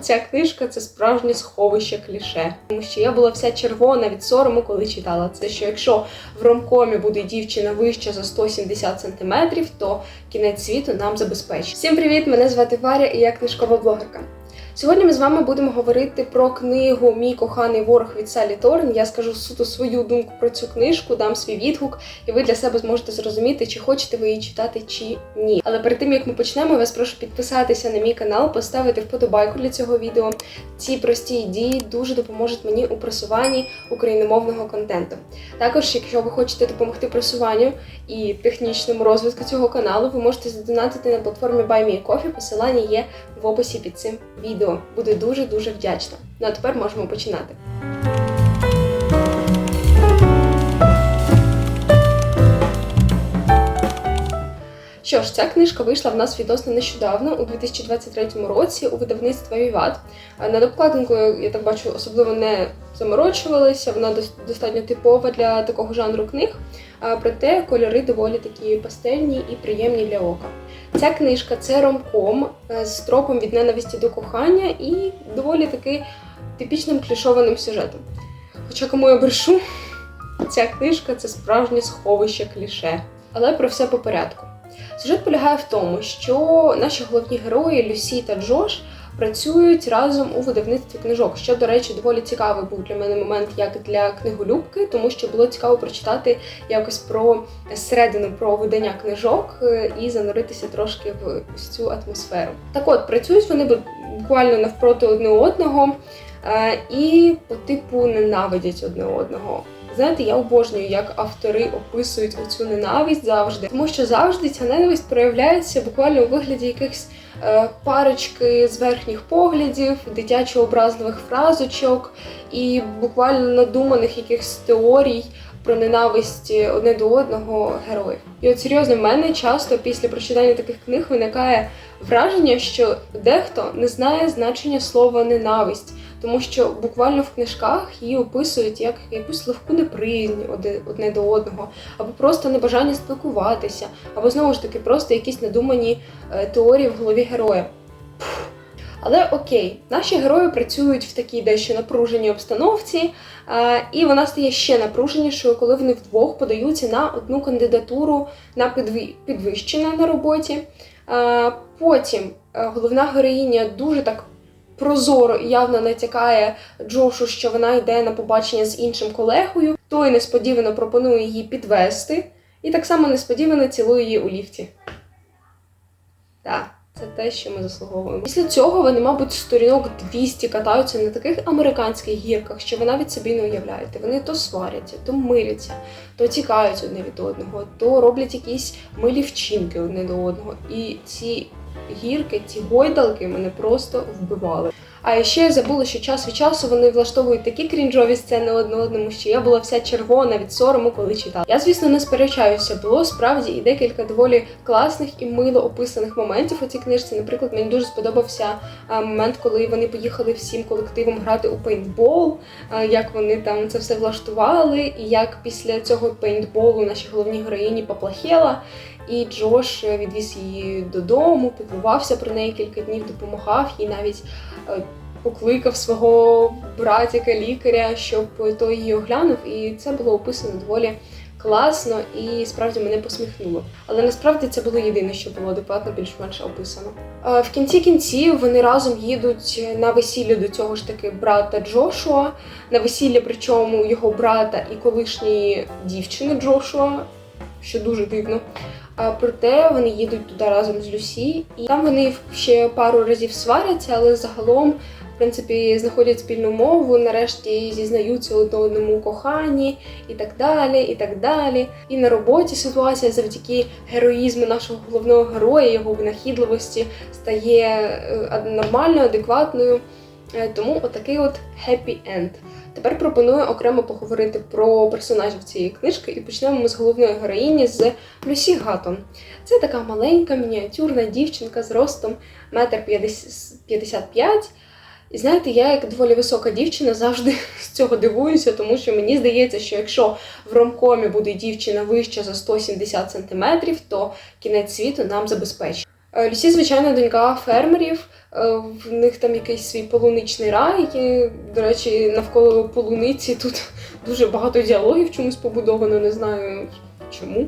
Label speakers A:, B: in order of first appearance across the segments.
A: Ця книжка це справжнє сховище кліше. Тому що я була вся червона від сорому, коли читала це. Що якщо в ромкомі буде дівчина вища за 170 см, то кінець світу нам забезпечить. Всім привіт! Мене звати Варя і я книжкова блогерка. Сьогодні ми з вами будемо говорити про книгу Мій коханий ворог від Салі Торн. Я скажу суто свою думку про цю книжку, дам свій відгук, і ви для себе зможете зрозуміти, чи хочете ви її читати, чи ні. Але перед тим як ми почнемо, я вас прошу підписатися на мій канал, поставити вподобайку для цього відео. Ці прості дії дуже допоможуть мені у просуванні україномовного контенту. Також, якщо ви хочете допомогти просуванню і технічному розвитку цього каналу, ви можете задонатити на платформі BuyMeACoffee, посилання є в описі під цим відео. Буду дуже дуже вдячна. Ну а тепер можемо починати. Що ж, ця книжка вийшла в нас відносно нещодавно, у 2023 році, у видавництві Віват. Над обкладинкою, я так бачу, особливо не заморочувалися, вона достатньо типова для такого жанру книг. Проте кольори доволі такі пастельні і приємні для ока. Ця книжка це ромком е, з тропом від ненависті до кохання і доволі таки типічним клішованим сюжетом. Хоча кому я брешу, ця книжка це справжнє сховище кліше. Але про все по порядку. Сюжет полягає в тому, що наші головні герої Люсі та Джош працюють разом у видавництві книжок, що, до речі, доволі цікавий був для мене момент як для книголюбки, тому що було цікаво прочитати якось про середину про видання книжок е, і зануритися трошки в ось цю атмосферу. Так от працюють вони буквально навпроти одне одного е, і по типу ненавидять одне одного. Знаєте, я обожнюю, як автори описують оцю ненависть завжди, тому що завжди ця ненависть проявляється буквально у вигляді якихось е, парочки з верхніх поглядів, дитячо образливих фразочок і буквально надуманих якихось теорій про ненависть одне до одного героїв. І от серйозно, в мене часто після прочитання таких книг виникає враження, що дехто не знає значення слова ненависть, тому що буквально в книжках її описують як якусь легку неприязнь одне до одного, або просто небажання спілкуватися, або знову ж таки просто якісь надумані е, теорії в голові героя. Але окей, наші герої працюють в такій дещо напруженій обстановці, е, і вона стає ще напруженішою, коли вони вдвох подаються на одну кандидатуру на підвищення на роботі. Е, Потім головна героїня дуже так прозоро і явно натякає Джошу, що вона йде на побачення з іншим колегою. Той несподівано пропонує її підвести, і так само несподівано цілує її у ліфті. Так, це те, що ми заслуговуємо. Після цього вони, мабуть, сторінок 200 катаються на таких американських гірках, що ви навіть собі не уявляєте. Вони то сваряться, то миряться, то тікають одне від одного, то роблять якісь милі вчинки одне до одного. І ці гірки, ці гойдалки мене просто вбивали. А ще я забула, що час від часу вони влаштовують такі крінжові сцени одне одному, що я була вся червона від сорому, коли читала. Я, звісно, не сперечаюся. Було справді і декілька доволі класних і мило описаних моментів у цій книжці. Наприклад, мені дуже сподобався момент, коли вони поїхали всім колективом грати у пейнтбол, як вони там це все влаштували, і як після цього пейнтболу наші головні героїні поплахела. І Джош е, відвіз її додому, піклувався про неї кілька днів, допомагав їй навіть е, покликав свого братіка лікаря, щоб той її оглянув. І це було описано доволі класно і справді мене посміхнуло. Але насправді це було єдине, що було адекватно більш-менш описано. Е, В кінці кінців вони разом їдуть на весілля до цього ж таки брата Джошуа. На весілля, причому його брата і колишньої дівчини Джошуа, що дуже дивно. Проте вони їдуть туди разом з Люсі, і там вони ще пару разів сваряться, але загалом, в принципі, знаходять спільну мову, нарешті зізнаються одне одному коханні і так далі, і так далі. І на роботі ситуація завдяки героїзму нашого головного героя, його винахідливості стає е, нормальною, адекватною. Е, Тому отакий от happy end. Тепер пропоную окремо поговорити про персонажів цієї книжки, і почнемо ми з головної героїні з Люсі Гаттон. Це така маленька, мініатюрна дівчинка з ростом 1,55 м. І знаєте, я як доволі висока дівчина завжди з цього дивуюся, тому що мені здається, що якщо в ромкомі буде дівчина вища за 170 см, то кінець світу нам забезпечить. Е, Люсі, звичайно, донька фермерів. Е, В них там якийсь свій полуничний рай. І, до речі, навколо полуниці тут дуже багато діалогів чомусь побудовано, не знаю чому.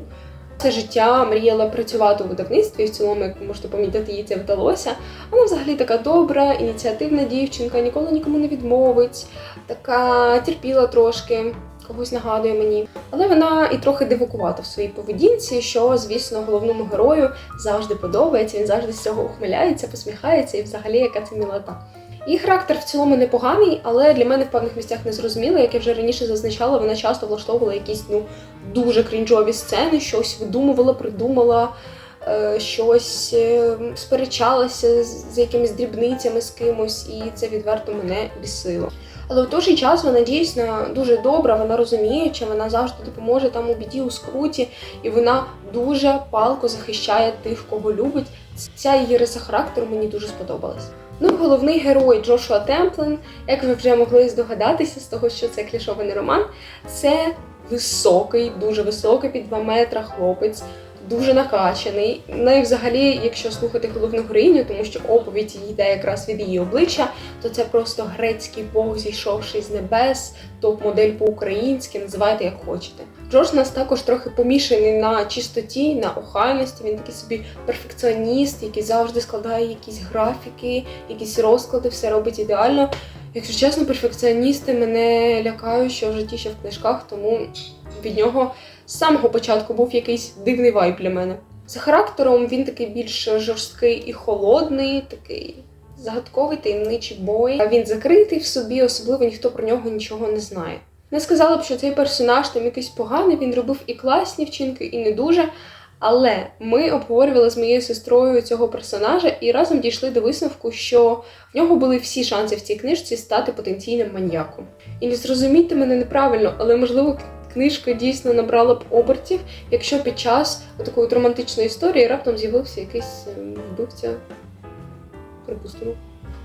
A: Це життя мріяла працювати у видавництві, і в цілому, як ви можете помітити, їй це вдалося. Вона взагалі така добра, ініціативна дівчинка, ніколи нікому не відмовить, така терпіла трошки, когось нагадує мені. Але вона і трохи дивакувата в своїй поведінці, що, звісно, головному герою завжди подобається. Він завжди з цього ухмиляється, посміхається, і взагалі яка це мілота. Її характер в цілому непоганий, але для мене в певних місцях не зрозуміло. Як я вже раніше зазначала, вона часто влаштовувала якісь ну дуже крінжові сцени, щось видумувала, придумала, е, щось е, сперечалася з якимись дрібницями з кимось, і це відверто мене бісило. Але в той же час вона дійсно дуже добра, вона розуміюча, вона завжди допоможе там у біді, у скруті, і вона дуже палко захищає тих, кого любить. Ця її риса характеру мені дуже сподобалась. Ну, головний герой Джошуа Темплен, як ви вже могли здогадатися з того, що це клішований роман, це високий, дуже високий, під 2 метра хлопець, дуже накачаний. Ну і взагалі, якщо слухати головну героїню, тому що оповідь йде якраз від її обличчя, то це просто грецький бог, зійшовший з небес, топ-модель по-українськи, називайте як хочете. Джош у нас також трохи помішаний на чистоті, на охайності. Він такий собі перфекціоніст, який завжди складає якісь графіки, якісь розклади, все робить ідеально. Якщо чесно, перфекціоністи мене лякають, що в житті, що в книжках, тому від нього з самого початку був якийсь дивний вайб для мене. За характером він такий більш жорсткий і холодний, такий загадковий таємничий бой. А Він закритий в собі, особливо ніхто про нього нічого не знає. Не сказала б, що цей персонаж там якийсь поганий, він робив і класні вчинки, і не дуже. Але ми обговорювали з моєю сестрою цього персонажа і разом дійшли до висновку, що в нього були всі шанси в цій книжці стати потенційним маньяком. І не зрозумійте мене неправильно, але можливо книжка дійсно набрала б обертів, якщо під час такої романтичної історії раптом з'явився якийсь ем, вбивця. Припустимо.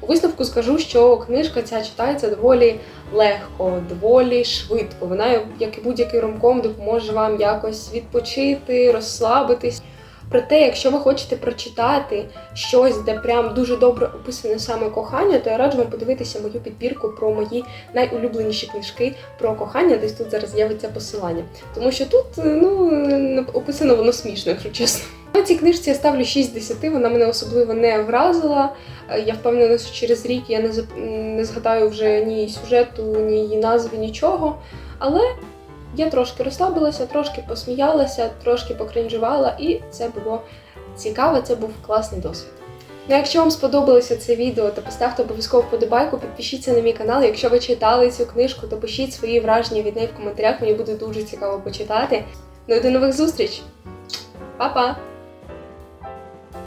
A: У висновку скажу, що книжка ця читається доволі легко, доволі швидко. Вона, як і будь-який ромком, допоможе вам якось відпочити, розслабитись. Проте, якщо ви хочете прочитати щось, де прям дуже добре описане саме кохання, то я раджу вам подивитися мою підбірку про мої найулюбленіші книжки про кохання. Десь тут зараз з'явиться посилання. Тому що тут ну описано воно смішно, якщо чесно. На цій книжці я ставлю 6 10, вона мене особливо не вразила. Е, Я впевнена, що через рік я не, згадаю вже ні сюжету, ні її назви, нічого. Але я трошки розслабилася, трошки посміялася, трошки покринжувала, і це було цікаво, це був класний досвід. Ну, якщо вам сподобалося це відео, то поставте обов'язково вподобайку, підпишіться на мій канал. Якщо ви читали цю книжку, то пишіть свої враження від неї в коментарях, мені буде дуже цікаво почитати. Ну і до нових зустріч! Па-па!